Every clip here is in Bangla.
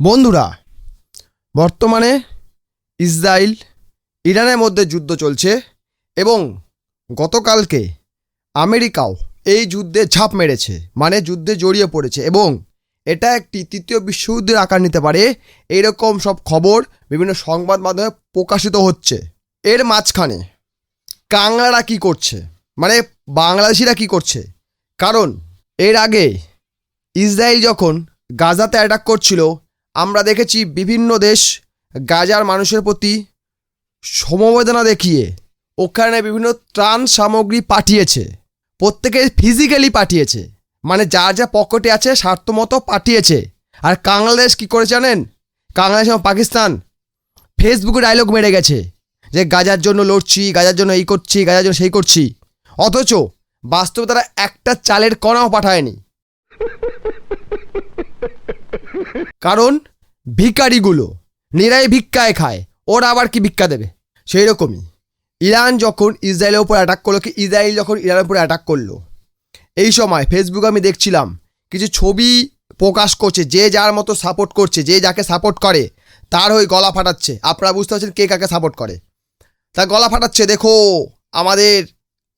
বন্ধুরা, বর্তমানে ইসরায়েল ইরানের মধ্যে যুদ্ধ চলছে এবং গতকালকে আমেরিকাও এই যুদ্ধে ঝাঁপ মেরেছে মানে যুদ্ধে জড়িয়ে পড়েছে এবং এটা একটি তৃতীয় বিশ্বযুদ্ধের আকার নিতে পারে। এইরকম সব খবর বিভিন্ন সংবাদ মাধ্যমে প্রকাশিত হচ্ছে। এর মাঝখানে কাংলারা কি করছে? মানে বাংলাদেশিরা কি করছে? কারণ এর আগে ইসরায়েল যখন গাজাতে অ্যাটাক করছিল আমরা দেখেছি বিভিন্ন দেশ গাজার মানুষের প্রতি সমবেদনা দেখিয়ে ওখানে বিভিন্ন ত্রাণ সামগ্রী পাঠিয়েছে, প্রত্যেকে ফিজিক্যালি পাঠিয়েছে মানে যা যা পকেটে আছে স্বার্থমতো পাঠিয়েছে। আর বাংলাদেশ কি করে জানেন? বাংলাদেশ এবং পাকিস্তান ফেসবুকে ডায়লগ মেরে গেছে যে গাজার জন্য লড়ছি, গাজার জন্য এই করছি, গাজার জন্য সেই করছি। অথচ বাস্তবে তারা একটা চালের কণাও পাঠায়নি। কারণ ভিখারিগুলো নিরাই ভিক্ষায় খায়। ওরা আবার কি ভিক্ষা দেবে? সেই রকমই ইরান যখন ইসরায়েলের উপর অ্যাটাক করল, কি ইসরায়েল যখন ইরানের উপর অ্যাটাক করল, এই সময় ফেসবুকে আমি দেখছিলাম, কিছু ছবি প্রকাশ করছে, যে যার মতো সাপোর্ট করছে, যে যাকে সাপোর্ট করে, তার হয়ে গলা ফাটাচ্ছে। আপনারা বুঝতে পারছেন কে কাকে সাপোর্ট করে? তা গলা ফাটাচ্ছে, দেখো, আমাদের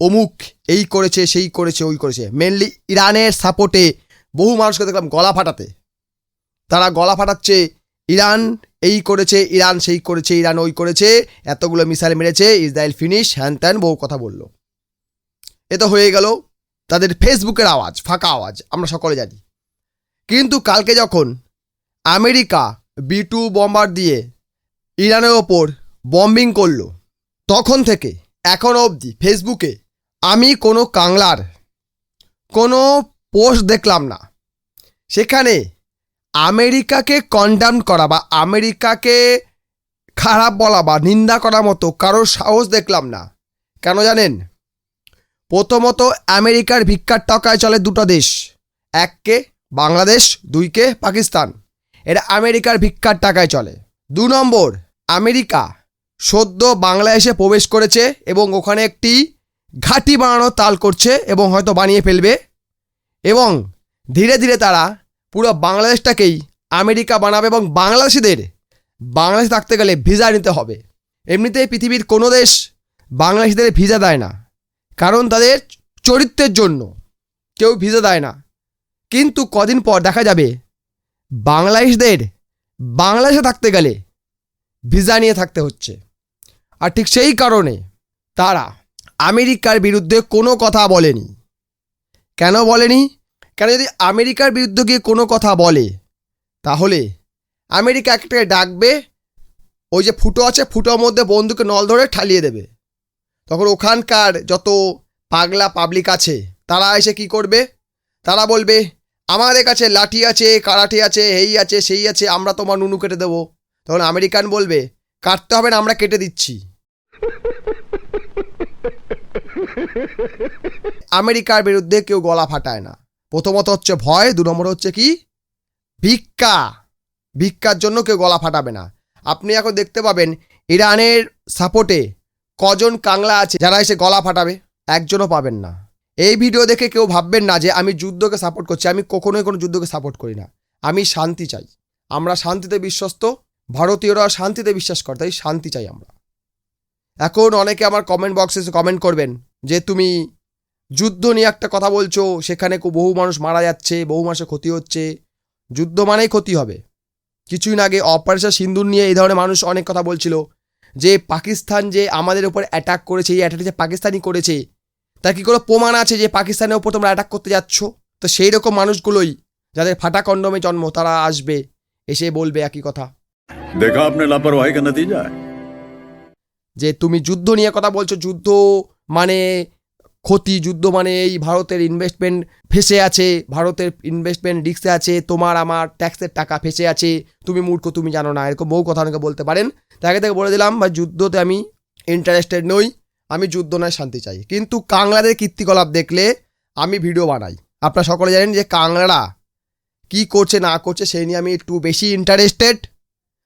অমুক এই করেছে, সেই করেছে, ওই করেছে। মেনলি ইরানের সাপোর্টে বহু মানুষকে দেখলাম গলা ফাটাতে। তারা গলা ফাটাচ্ছে, ইরান এই করেছে, ইরান সেই করেছে, ইরান ওই করেছে। এতগুলো মিসাইল মেরেছে, ইসরায়েল ফিনিশ, হ্যান ত্যান বহু কথা বলল। এ তো হয়ে গেল তাদের ফেসবুকের আওয়াজ, ফাঁকা আওয়াজ, আমরা সকলে জানি। কিন্তু কালকে যখন আমেরিকা বি টু বম্বার দিয়ে ইরানের ওপর বম্বিং করল, তখন থেকে, এখন অবধি ফেসবুকে আমি কোনো কাংলার কোনো পোস্ট দেখলাম না। সেখানে আমেরিকাকে কন্ডাম করা বা আমেরিকাকে খারাপ বলা বা নিন্দা করার মতো কারোর সাহস দেখলাম না। কেন জানেন? প্রথমত আমেরিকার ভিক্ষার টাকায় চলে দুটো দেশ, এককে বাংলাদেশ, দুইকে পাকিস্তান। এটা আমেরিকার ভিক্ষার টাকায় চলে। দু নম্বর, আমেরিকা সদ্য বাংলাদেশে প্রবেশ করেছে এবং ওখানে একটি ঘাঁটি বানানো তাল করছে এবং হয়তো বানিয়ে ফেলবে এবং ধীরে ধীরে তারা পুরো বাংলাদেশটাকেই আমেরিকা বানাবে এবং বাংলাদেশিদের, বাংলাদেশে থাকতে গেলে ভিসা নিতে হবে। এমনিতেই পৃথিবীর কোনো দেশ বাংলাদেশিদের ভিসা দেয় না। কারণ তাদের চরিত্রের জন্য কেউ ভিসা দেয় না। কিন্তু কদিন পর দেখা যাবে, বাংলাদেশদের বাংলাদেশে থাকতে গেলে ভিসা নিয়ে থাকতে হচ্ছে। আর ঠিক সেই কারণে তারা আমেরিকার বিরুদ্ধে কোনো কথা বলেনি। কেন বলেনি? কেন যদি আমেরিকার বিরুদ্ধে গিয়ে কোনো কথা বলে, তাহলে আমেরিকা একটাকে ডাকবে, ওই যে ফুটো আছে, ফুটোর মধ্যে বন্দুকে নল ধরে ঠালিয়ে দেবে। তখন ওখানকার যত পাগলা পাবলিক আছে, তারা এসে কি করবে? তারা বলবে, আমাদের কাছে লাঠি আছে কারাঠি আছে, এই আছে, সেই আছে, আমরা তোমার নুনু কেটে দেবো। তখন আমেরিকান বলবে, কাটতে হবে না, আমরা কেটে দিচ্ছি। আমেরিকার বিরুদ্ধে কেউ গলা ফাটায় না। প্রথমত হচ্ছে ভয়, দু নম্বর হচ্ছে কি? ভিক্ষা। ভিক্ষার জন্য কেউ গলা ফাটাবে না। আপনি এখন দেখতে পাবেন ইরানের সাপোর্টে কজন কাংলা আছে যারা এসে গলা ফাটাবে, একজনও পাবেন না। এই ভিডিও দেখে কেউ ভাববেন না যে আমি যুদ্ধকে সাপোর্ট করছি, আমি কখনোই কোনো যুদ্ধকে সাপোর্ট করি না। আমি শান্তি চাই। আমরা শান্তিতে বিশ্বস্ত, ভারতীয়রা শান্তিতে বিশ্বাস করে, তাই শান্তি চাই আমরা। এখন অনেকে আমার কমেন্ট বক্সে কমেন্ট করবেন যে, তুমি যুদ্ধ নিয়ে একটা কথা বলছো সেখানে বহু মানুষ মারা যাচ্ছে বহু মানুষের ক্ষতি হচ্ছে। যুদ্ধ মানেই ক্ষতি হবে। কিছুদিন আগে অপারেশন সিন্ধুর নিয়ে এই ধরনের মানুষ অনেক কথা বলছিল। যে পাকিস্তান যে আমাদের উপর অ্যাটাক করেছে এই অ্যাটাক যে পাকিস্তানই করেছে তার কি কোনো প্রমাণ আছে যে পাকিস্তানের ওপর তোমরা অ্যাটাক করতে যাচ্ছ? তো সেই রকম মানুষগুলোই যাদের ফাটা কন্ডমে জন্ম তারা আসবে এসে বলবে একই কথা। দেখা যায় যে তুমি যুদ্ধ নিয়ে কথা বলছো যুদ্ধ মানে ক্ষতি যুদ্ধ মানে এই ভারতের ইনভেস্টমেন্ট ফেসে আছে, ভারতের ইনভেস্টমেন্ট রিক্সে আছে, তোমার আমার ট্যাক্সের টাকা ফেসে আছে। তুমি মূর্খ, তুমি জানো না, এরকম বহু কথা অনেকে বলতে পারেন। তাকে তাকে বলে দিলাম বা যুদ্ধতে আমি ইন্টারেস্টেড নই, আমি যুদ্ধ নয়, শান্তি চাই। কিন্তু কাংলাদের কীর্তিকলাপ দেখলে আমি ভিডিও বানাই। আপনারা সকলে জানেন যে কাংলারা কি করছে, না করছে, সেই নিয়ে আমি একটু বেশি ইন্টারেস্টেড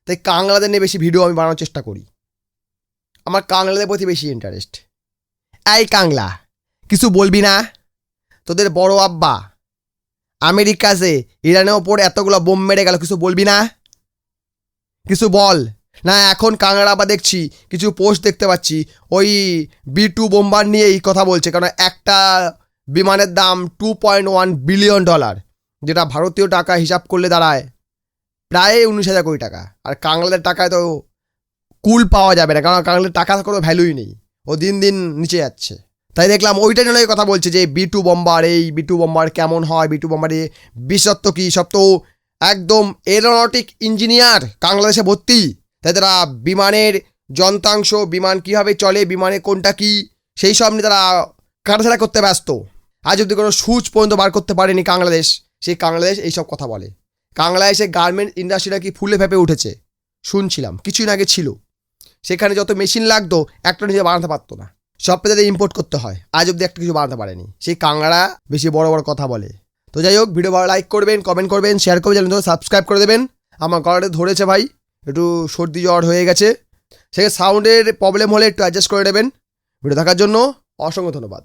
তাই কাংলাদের নিয়ে বেশি ভিডিও আমি বানানোর চেষ্টা করি। আমার কাংলাদের প্রতি বেশি ইন্টারেস্ট এই কাংলা। কিছু বলবি না? তোদের বড় আব্বা। আমেরিকা যে ইরানের ওপর এতগুলো বোম মেরে গেল, কিছু বলবি না? কিছু বল। না, এখন কাংড়া আবার দেখছি, কিছু পোস্ট দেখতে পাচ্ছি। ওই বি টু বোম্বার নিয়েই কথা বলছে কারণ একটা বিমানের দাম two point one billion dollar যেটা ভারতীয় টাকা হিসাব করলে দাঁড়ায় প্রায় উনিশ হাজার কোটি টাকা। আর কাংলাদের টাকায় তো কুল পাওয়া যাবে না, কারণ কাংলাদের টাকার কোনো ভ্যালুই নেই। ও দিন দিন নিচে যাচ্ছে। তাই দেখলাম ওইটা নিয়ে কথা বলছে যে বি টু বোম্বার এই বি টু বোম্বার কেমন হয়? বি টু বোম্বারে বিশেষত্ব কী? সব তো একদম এরোনটিক ইঞ্জিনিয়ার বাংলাদেশে ভর্তি। তাই তারা বিমানের যন্ত্রাংশ, বিমান কীভাবে চলে, বিমানে কোনটা কি, সেই সব নিয়ে তারা কাটাছাড়া করতে ব্যস্ত। আজ অব্দি কোনো সুচ পর্যন্ত বার করতে পারেনি বাংলাদেশ। সেই বাংলাদেশ এইসব কথা বলে। বাংলাদেশে গার্মেন্ট ইন্ডাস্ট্রিটা কি ফুলে ফেপে উঠেছে? শুনছিলাম, কিছুদিন আগে ছিল। সেখানে যত মেশিন লাগতো, একটা নিজে বানাতে পারতো না। সব পেতে ইম্পোর্ট করতে হয়। আজ অব্দি একটা কিছু বানাতে পারেনি। সেই কাংড়া বেশি বড় বড় কথা বলে। তো যাই হোক ভিডিও ভালো লাইক করবেন কমেন্ট করবেন শেয়ার করবেন তো সাবস্ক্রাইব করে দেবেন। আমার গলাটা ধরেছে ভাই, একটু সর্দি জ্বর হয়ে গেছে। সেখানে সাউন্ডের প্রবলেম হলে একটু অ্যাডজাস্ট করে নেবেন। ভিডিও থাকার জন্য অসংখ্য ধন্যবাদ।